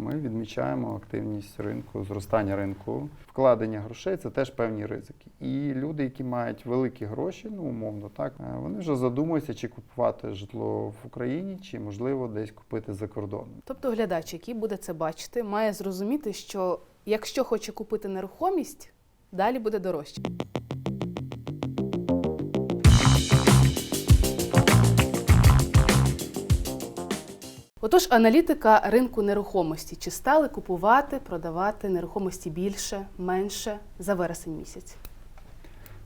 ми відмічаємо активність ринку, зростання ринку. Вкладення грошей це теж певні ризики. І люди, які мають великі гроші, ну умовно, так е, вони вже задумуються, чи купувати житло в Україні, чи можливо десь купити за кордоном. Тобто глядач, який буде це бачити, має зрозуміти, що якщо хоче купити нерухомість, далі буде дорожче. Отож, аналітика ринку нерухомості. Чи стали купувати, продавати нерухомості більше, менше за вересень місяць?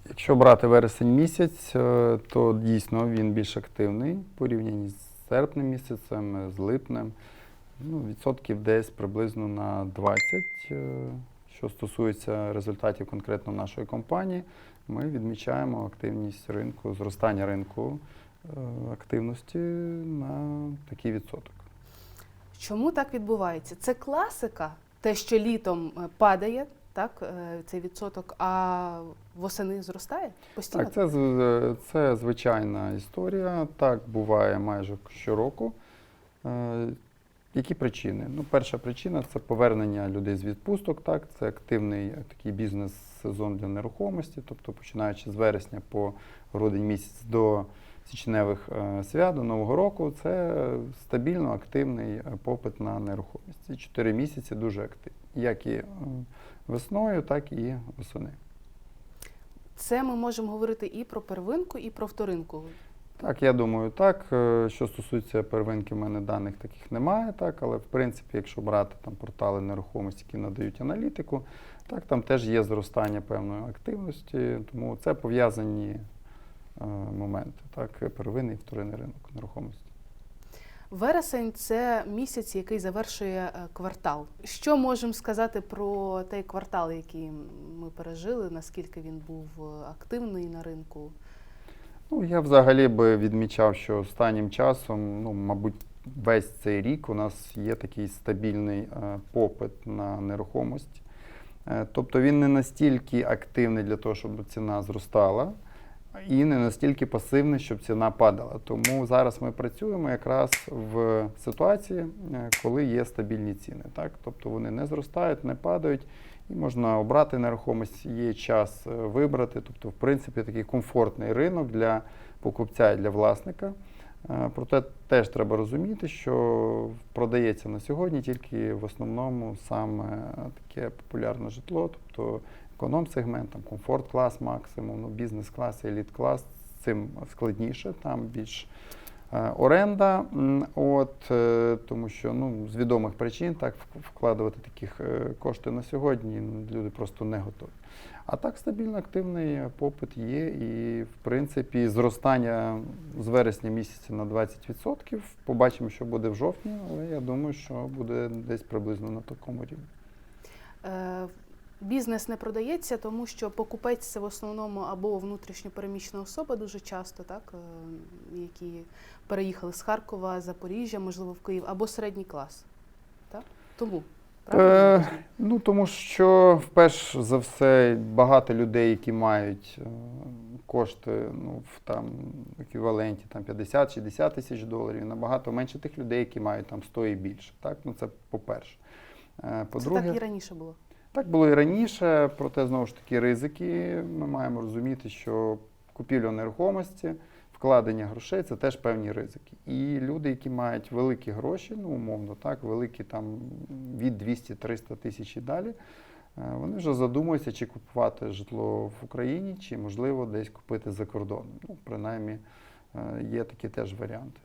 Якщо брати вересень місяць, е, то дійсно він більш активний порівнянні з серпнем місяцем, з липнем. Ну, відсотків десь приблизно на 20. Е, Що стосується результатів конкретно нашої компанії, ми відмічаємо активність ринку, зростання ринку е, активності на такий відсоток. Чому так відбувається? Це класика, те, що літом е, падає, так, е, цей відсоток, а восени зростає постійно. Так, це, це звичайна історія. Так буває майже щороку. Е, Які причини? Ну, перша причина це повернення людей з відпусток. Так, це активний е, такий бізнес-сезон для нерухомості, тобто починаючи з вересня по грудень місяць до січневих е, свят, до Нового року, це стабільно активний е, попит на нерухомість. Ці чотири місяці дуже активні, як і е, весною, так і восени. Це ми можемо говорити і про первинку, і про вторинку. Так, я думаю, так. Що стосується первинки, в мене даних таких немає, так, але в принципі, якщо брати там портали нерухомості, які надають аналітику, так, там теж є зростання певної активності, тому це пов'язані моменти, так, первинний і вторинний ринок нерухомості. Вересень це місяць, який завершує е, квартал. Що можемо сказати про той квартал, який ми пережили? Наскільки він був е, активний на ринку? Ну, я взагалі би відмічав, що останнім часом, ну, мабуть, весь цей рік у нас є такий стабільний е, попит на нерухомість. Е, тобто він не настільки активний для того, щоб ціна зростала, і не настільки пасивний, щоб ціна падала. Тому зараз ми працюємо якраз в ситуації, е, коли є стабільні ціни. Так? Тобто вони не зростають, не падають. І можна обрати нерухомість, є час е, вибрати. Тобто, в принципі, такий комфортний ринок для покупця і для власника. Е, Проте теж треба розуміти, що продається на сьогодні тільки в основному саме таке популярне житло, тобто економ-сегмент, комфорт-клас максимум, ну, бізнес-клас, еліт-клас. Цим складніше, там більш е, оренда. От, е, тому що ну, з відомих причин так вкладувати таких е, кошти на сьогодні ну, люди просто не готові. А так стабільно активний попит є, і в принципі зростання з вересня місяця на 20%. Побачимо, що буде в жовтні, але я думаю, що буде десь приблизно на такому рівні. Бізнес не продається, тому що покупець це в основному або внутрішньопереміщена особа дуже часто, так, е, які переїхали з Харкова, Запоріжжя, можливо, в Київ, або середній клас. Так? Тому. правильно Е. Ну, тому що, вперше за все, багато людей, які мають е, кошти ну, в там, еквіваленті там, 50-60 тисяч доларів, набагато менше тих людей, які мають там 100 і більше. Так? Ну, це по-перше. Е, По-друге, так і раніше було. Так було і раніше, проте знову ж таки ризики. Ми маємо розуміти, що купівля нерухомості, вкладення грошей це теж певні ризики. І люди, які мають великі гроші, ну умовно, так, великі там від 200-300 тисяч і далі, е, вони вже задумуються, чи купувати житло в Україні, чи можливо десь купити за кордоном. Ну, принаймні, е, є такі теж варіанти.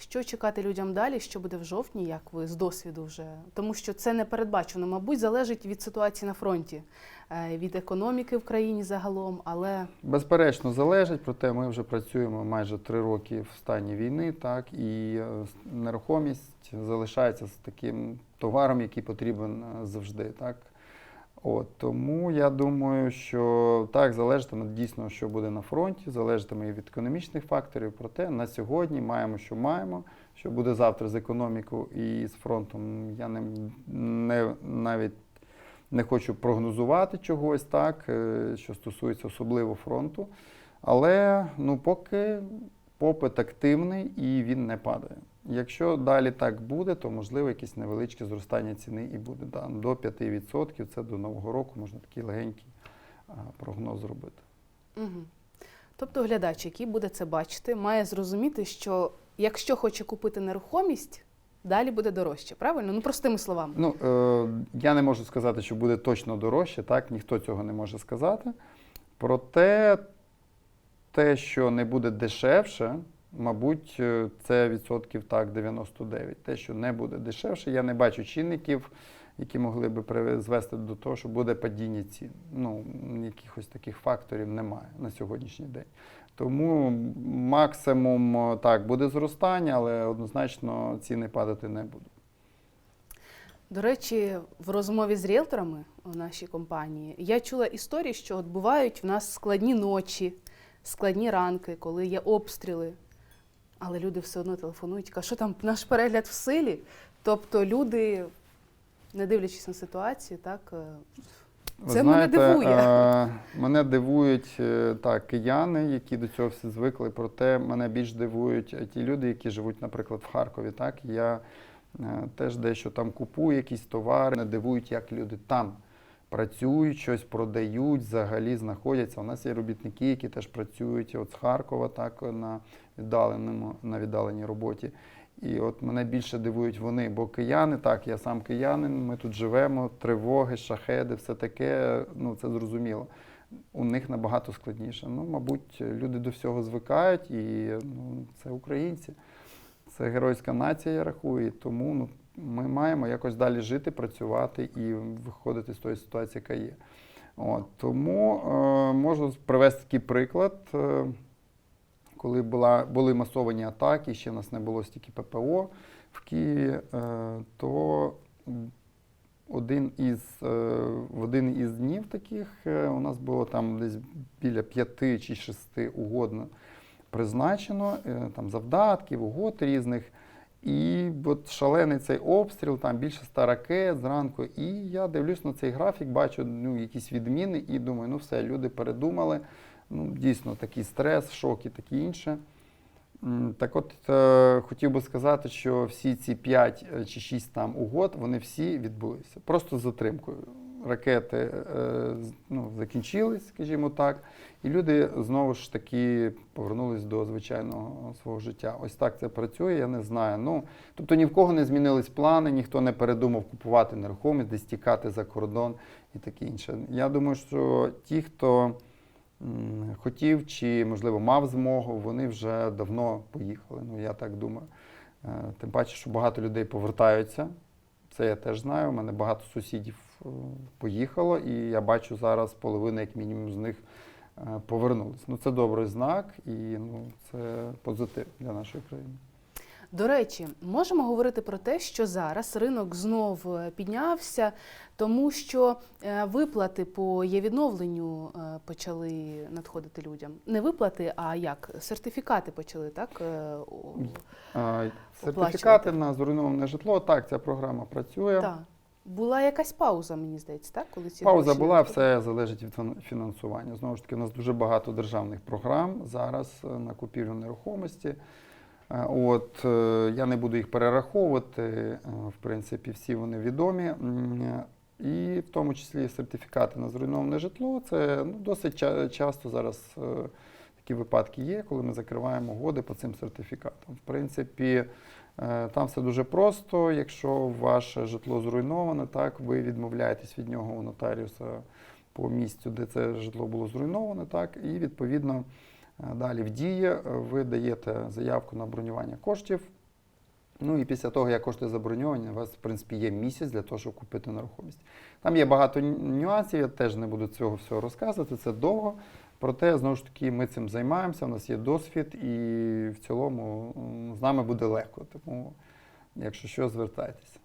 Що чекати людям далі, що буде в жовтні, як ви з досвіду вже? Тому що це не передбачено, мабуть, залежить від ситуації на фронті, е, від економіки в країні загалом, але Безперечно, залежить, проте ми вже працюємо майже три роки в стані війни, так і е, нерухомість залишається з таким товаром, який потрібен е, завжди. Так? От, тому я думаю, що так, залежатиме дійсно, що буде на фронті, залежатиме і від економічних факторів. Проте на сьогодні маємо, що маємо. Що буде завтра з економікою і з фронтом, я не, не навіть не хочу прогнозувати чогось, так, е, що стосується особливо фронту. Але ну, поки попит активний і він не падає. Якщо далі так буде, то можливо якесь невеличке зростання ціни і буде. Да, до 5% це до Нового року можна такий легенький прогноз зробити. Угу. Тобто глядач, який буде це бачити, має зрозуміти, що якщо хоче купити нерухомість, далі буде дорожче. Правильно? Ну простими словами. Ну, е, я не можу сказати, що буде точно дорожче, так, ніхто цього не може сказати. Проте те, що не буде дешевше, мабуть, е, це відсотків так 99. Те, що не буде дешевше, я не бачу чинників, які могли би призвести до того, що буде падіння цін. Ну, якихось таких факторів немає на сьогоднішній день. Тому максимум е, так буде зростання, але однозначно ціни падати не будуть. До речі, в розмові з ріелторами у нашій компанії я чула історії, що от бувають в нас складні ночі, складні ранки, коли є обстріли. Але люди все одно телефонують, кажуть, що там наш перегляд в силі. Тобто люди, не дивлячись на ситуацію, так е, Ви Це мене дивує. Е, мене дивують е, так, кияни, які до цього всі звикли. Проте мене більш дивують е, ті люди, які живуть, наприклад, в Харкові. Так я е, теж дещо там купую, якісь товари. Мене дивують, як люди там працюють, щось продають, взагалі знаходяться. У нас є робітники, які теж працюють от з Харкова, так на віддаленому на віддаленій роботі. І от мене більше дивують вони, бо кияни, так, я сам киянин, ми тут живемо, тривоги, шахеди, все таке, ну це зрозуміло. У них набагато складніше. Ну, мабуть, люди до всього звикають, і ну, це українці, це геройська нація, я рахую. Тому ну, ми маємо якось далі жити, працювати і виходити з тої ситуації, яка є. От, тому е, можу привести такий приклад. Е, коли була, були масовані атаки, ще в нас не було стільки ППО в Києві, е, то один із, е, в один із днів таких е, у нас було там десь біля п'яти чи шести угодно призначено, е, там завдатків, угод різних. І от шалений цей обстріл, там більше ста ракет зранку. І я дивлюсь на цей графік, бачу ну, якісь відміни і думаю, ну все, люди передумали. Ну, дійсно, такий стрес, шок і таке інше. Так от е, хотів би сказати, що всі ці 5 чи 6 там угод, вони всі відбулися. Просто з затримкою. Ракети е, ну, закінчились, скажімо так, і люди знову ж таки повернулись до звичайного свого життя. Ось так це працює, я не знаю. Ну, тобто ні в кого не змінились плани, ніхто не передумав купувати нерухомість, десь тікати за кордон і таке інше. Я думаю, що ті, хто хотів чи, можливо, мав змогу, вони вже давно поїхали. Ну, я так думаю. Е, Тим паче, що багато людей повертаються. Це я теж знаю. У мене багато сусідів поїхало, і я бачу зараз половина, як мінімум, з них е, повернулись. Ну, це добрий знак і ну, це позитив для нашої країни. До речі, можемо говорити про те, що зараз ринок знов е, піднявся, тому що е, виплати по є-відновленню почали надходити людям. Не виплати, а як сертифікати почали, так? Сертифікати на зруйноване житло. Так, ця програма працює. Так. Була якась пауза, мені здається, так? Коли ці Пауза гроші була, все залежить від фін- фінансування. Знову ж таки, у нас дуже багато державних програм зараз е, на купівлю нерухомості. Е, От е, я не буду їх перераховувати. В принципі, всі вони відомі. І в тому числі сертифікати на зруйноване житло. Це ну, досить часто зараз такі випадки є, коли ми закриваємо угоди по цим сертифікатам. В принципі, е, там все дуже просто. Якщо ваше житло зруйноване, так ви відмовляєтесь від нього у нотаріуса по місцю, де це житло було зруйноване, так і відповідно е, далі в дії ви даєте заявку на бронювання коштів. Ну і після того, як кошти заброньовані, у вас, в принципі, є місяць для того, щоб купити нерухомість. Там є багато нюансів, я теж не буду цього всього розказувати, це довго. Проте, знову ж таки, ми цим займаємося, у нас є досвід, і в цілому з нами буде легко. Тому, якщо що, звертайтеся.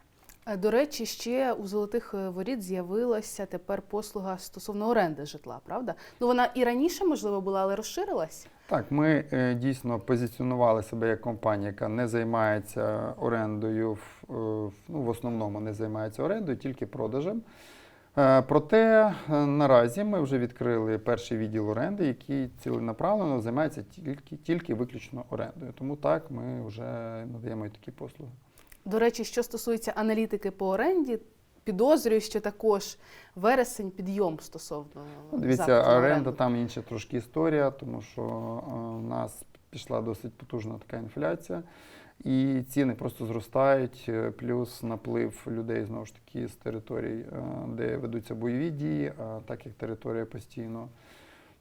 Е, До речі, ще у золотих е, воріт з'явилася тепер послуга стосовно оренди житла, правда? Ну вона і раніше, можливо, була, але розширилась. Так, ми е, дійсно позиціонували себе як компанія, яка не займається орендою, е, ну, в основному не займається орендою, тільки продажем. Е, Проте наразі ми вже відкрили перший відділ оренди, який ціленаправлено займається тільки, тільки виключно орендою. Тому так ми вже надаємо і такі послуги. До речі, що стосується аналітики по оренді, підозрюю, що також вересень підйом стосовно Ну, Дивіться, запиту на оренда оренду. там інша трошки історія, тому що е, в нас пішла досить потужна така інфляція, і ціни просто зростають. е, Плюс наплив людей знову ж таки з територій, е, де ведуться бойові дії, а так як територія постійно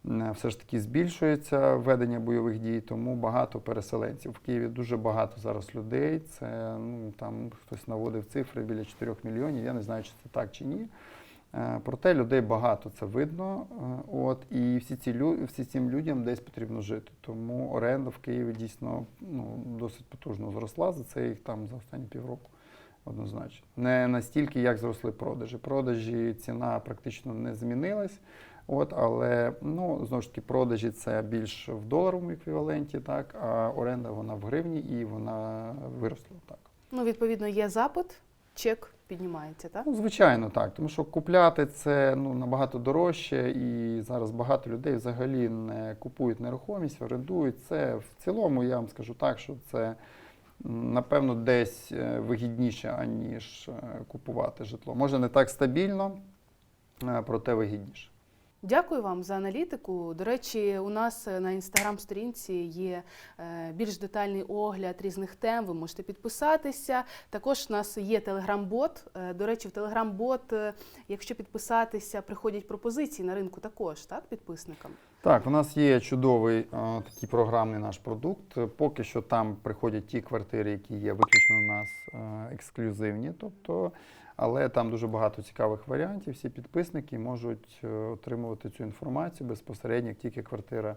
все ж таки збільшується ведення бойових дій, тому багато переселенців. В Києві дуже багато зараз людей. Це ну там хтось наводив цифри біля 4 мільйонів. Я не знаю, чи це так чи ні. Е, Проте людей багато, це видно. Е, От, і всі, ці всі цим людям десь потрібно жити. Тому оренда в Києві дійсно ну, досить потужно зросла за це їх там за останні півроку. Однозначно. Не настільки, як зросли продажі. Продажі ціна практично не змінилась. От, але ну, знову ж таки, продажі це більш в доларовому еквіваленті, так, а оренда вона в гривні і вона виросла так. Ну, відповідно, є запит, чек піднімається, так? Ну, звичайно, так. Тому що купляти це ну, набагато дорожче, і зараз багато людей взагалі не купують нерухомість, орендують. Це в цілому, я вам скажу так, що це напевно десь е, вигідніше, аніж е, купувати житло. Може, не так стабільно, е, проте вигідніше. Дякую вам за аналітику. До речі, у нас е, на інстаграм-сторінці є е, більш детальний огляд різних тем. Ви можете підписатися. Також у нас є телеграм-бот. Е, До речі, в телеграм-бот, якщо підписатися, приходять пропозиції на ринку також, так, підписникам. Так, у нас є чудовий е, такий програмний наш продукт. Поки що там приходять ті квартири, які є виключно у нас е, ексклюзивні. Тобто, але там дуже багато цікавих варіантів. Всі підписники можуть е, отримувати цю інформацію безпосередньо, як тільки квартира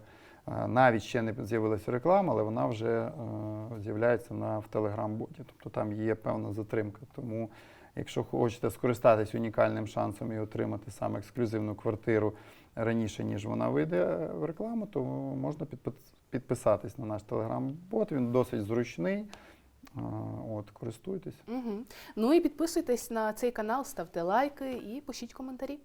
навіть ще не з'явилася реклама, але вона вже з'являється на в телеграм-боті. Тобто там є певна затримка. Тому, якщо хочете скористатись унікальним шансом і отримати саме ексклюзивну квартиру раніше, ніж вона вийде в рекламу, то можна підписатись на наш телеграм-бот. Він досить зручний. От, користуйтесь. Угу. Ну і підписуйтесь на цей канал, ставте лайки і пишіть коментарі.